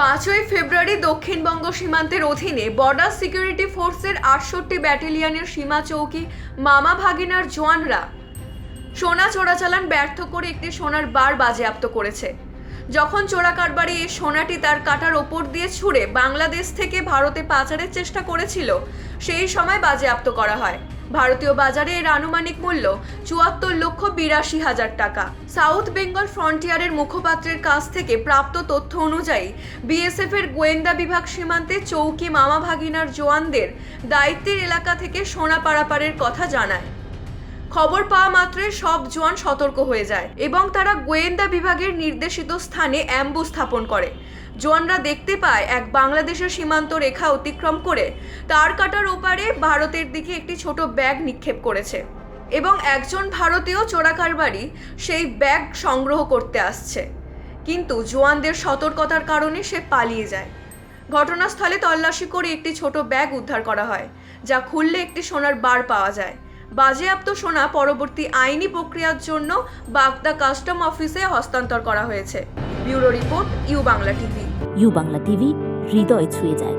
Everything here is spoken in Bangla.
পাঁচই ফেব্রুয়ারি দক্ষিণবঙ্গ সীমান্তের অধীনে বর্ডার সিকিউরিটি ফোর্সের আটষট্টি ব্যাটালিয়নের সীমা চৌকি মামা ভাগিনার জওয়ানরা সোনা চোরাচালান ব্যর্থ করে একটি সোনার বার বাজেয়াপ্ত করেছে। যখন চোরা কারবারি এই সোনাটি তার কাটার ওপর দিয়ে ছুঁড়ে বাংলাদেশ থেকে ভারতে পাচারের চেষ্টা করেছিল, সেই সময় বাজেয়াপ্ত করা হয়। ভারতীয় বাজারে এর আনুমানিক মূল্য চুয়াত্তর লক্ষ বিরাশি হাজার টাকা। সাউথ বেঙ্গল ফ্রন্টিয়ারের মুখপাত্রের কাছ থেকে প্রাপ্ত তথ্য অনুযায়ী, বিএসএফ এর গোয়েন্দা বিভাগ সীমান্তে চৌকি মামা ভাগিনার জোয়ানদের দায়িত্বের এলাকা থেকে সোনা পারাপারের কথা জানায়। খবর পাওয়া মাত্রই সব জওয়ান সতর্ক হয়ে যায় এবং তারা গোয়েন্দা বিভাগের নির্দেশিত স্থানে অ্যাম্বু স্থাপন করে। জওয়ানরা দেখতে পায়, এক বাংলাদেশের সীমান্ত রেখা অতিক্রম করে তার কাটার ওপারে ভারতের দিকে একটি ছোট ব্যাগ নিক্ষেপ করেছে এবং একজন ভারতীয় চোরাকারবারি সেই ব্যাগ সংগ্রহ করতে আসছে। কিন্তু জোয়ানদের সতর্কতার কারণে সে পালিয়ে যায়। ঘটনাস্থলে তল্লাশি করে একটি ছোট ব্যাগ উদ্ধার করা হয়, যা খুললে একটি সোনার বার পাওয়া যায়। বাজেয়াপ্ত সোনা পরবর্তী আইনি প্রক্রিয়ার জন্য বাগদা কাস্টম অফিসে হস্তান্তর করা হয়েছে। Bureau report, U Bangla TV. U Bangla TV, হৃদয় ছুঁয়ে যায়।